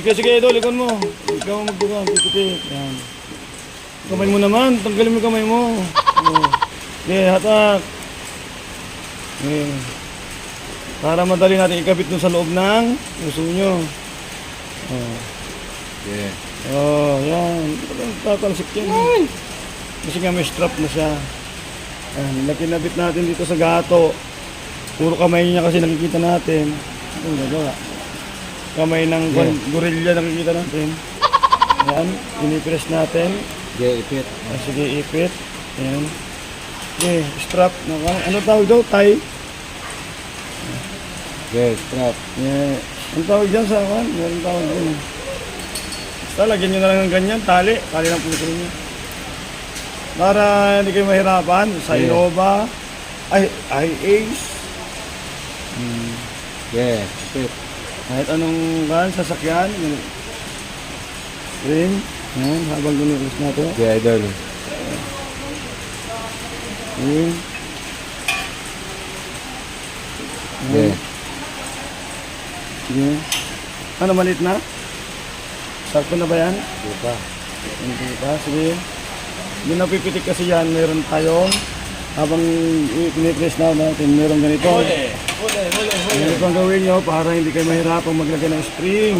Sige, sige, idol, ikon mo. Ikaw ang magdugan, pipiti. Yan. Kamay mo naman, tanggalin mo yung kamay mo. Okay, hatak. Okay. Para madali natin ikabit dun sa loob ng puso nyo. Oh. Yeah. Oh, yan. Tatalsik yan. Kasi nga may strap na siya. Ayan, nakinabit natin dito sa gato. Puro kamay niya kasi nakikita natin. Ano gagawa? Kamay ng Yeah. gorilla nakikita natin. Yan, inipress natin. Yeah, ipit. Ah, sige, ipit. Yan. Okay, strap. Ano, ano tawag daw? Tie. Yeah, strap. Yeah. Ang tawag dyan sa akin? Meron tawag dyan. eh. Basta lagyan nyo na lang ng ganyan, tali. Tali ng puso niya. Para hindi kayo mahirapan. Sa Yeah. Innova. Ay, ay Ace. Yeah, ipit. Kahit anong kan, sasakyan. Ring. Yan, habang ginilis natin. Yeah, idol. Ring. Yeah. Sige. Ano, malit na? Sakto na ba yan? Di pa. Hindi pa, sige. Yung napipitik kasi yan, meron tayong habang pinipress na natin, meron ganito. Ganito ang gawin nyo para hindi kayo mahirapang maglagay ng spring.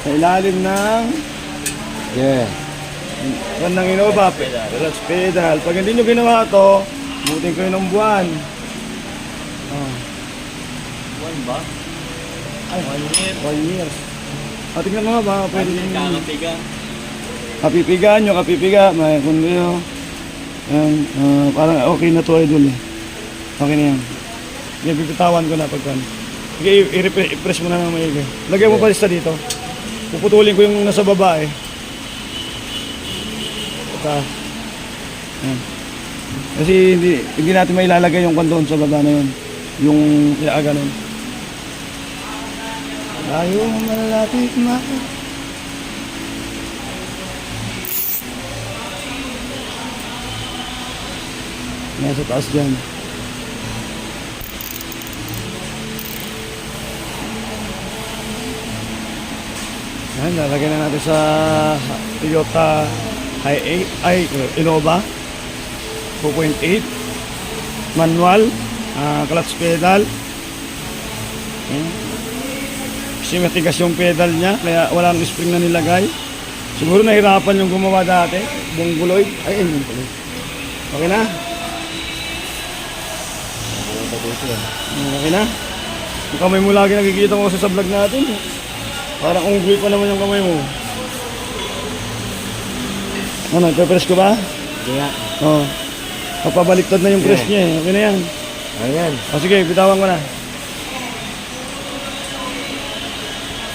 Sa ilalim ng Yeah. kan ng Innova, pedal, pedal. Pag hindi nyo ginawa to, butin kayo ng buwan. Oh. One ba? Ay, One year. one year. Ah, tingnan mo ba, pwede yung kakapiga. kapipigaan nyo, kapipiga, may kundi nyo. Yan, ah, parang okay na to idol eh. Okay na yan. Yan, pipitawan ko na pagkan. Sige, i-press mo na ng maigi. Lagyan mo pa lista dito. Puputulin ko yung nasa baba eh. Ito. Yan. Kasi hindi, hindi natin may ilalagay yung kwan doon sa baba na yun. Yung ilaaga nun. Tayo malapit na. Nasa taas dyan. Yan, lalagyan na natin sa Toyota i8, ay, Innova 2.8 manual, ah, clutch pedal. Yan. Kasi yung pedal niya, kaya walang spring na nilagay. Siguro nahirapan yung gumawa dati, bungguloy. Ay, ayun yung. Okay na? Okay na? Yung kamay mo lagi nakikita ko kasi sa vlog natin. Parang unggoy pa naman yung kamay mo. Ano, ipapress ko ba? Yeah. Oo. Oh. Papabaliktad na yung press niya eh. Okay na yan. Ayan. O sige, bitawan ko na.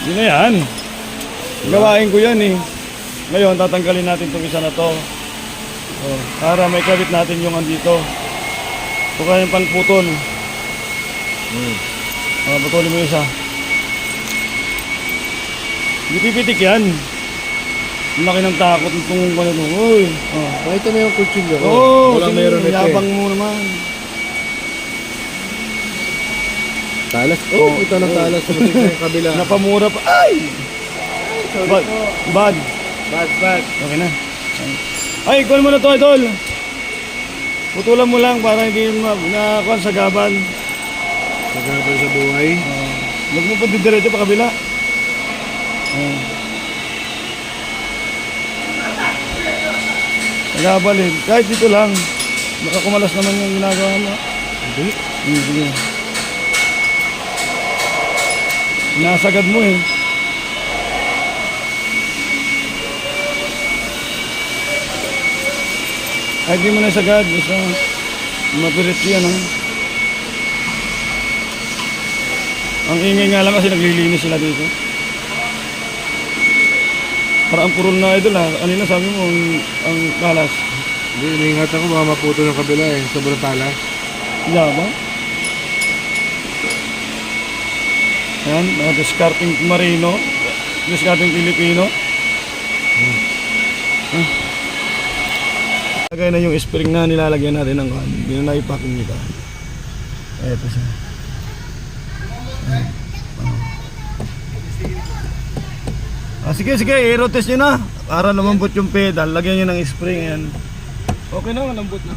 Hindi na yan. Gawain ko yan eh. Ngayon, tatanggalin natin itong isa na to. O, para may kabit natin yung andito. Ito kaya yung panputol. Hmm. O, putulin mo yung isa. Hindi pipitik yan. Ang laki ng takot itong ano to. Uy. Oh. Pakita mo yung kutsilyo. Oo, oh, Walang meron ito yabang eh. mo naman. Talas. Oo, Oh, kita ng talas. Sumating sa kabila. Napamura pa. Ay! Bad. Bad. Bad, bad. Okay na. Ay, ikuha mo na to, idol. Putulan mo lang para hindi ma nakuha sa gaban. Sa buhay. Huwag mo pa didiretso pa kabila. Uh. Nagabalin. Kahit dito lang. Baka kumalas naman yung ginagawa mo. Hindi. Hmm, sige. Nasagad mo eh. Kahit di mo nasagad, basta mapirit yan ha. Ang ingay nga lang kasi naglilinis sila dito. Parang ang purol na idol ha. Kanina sabi mo ang, ang kalas. Hindi, iniingat ako baka maputo ng kabila eh. Sobrang talas. Yaba. Yan, mga discarding Marino. Discarding Pilipino. Ah. Lagay na yung spring na nilalagyan natin ng kan. Hindi na naipacking nito. Eto siya. Ayan. Ah, sige, sige, aero test nyo na. Para lumambot yung pedal, lagyan nyo ng spring yan. Okay na, malambot na.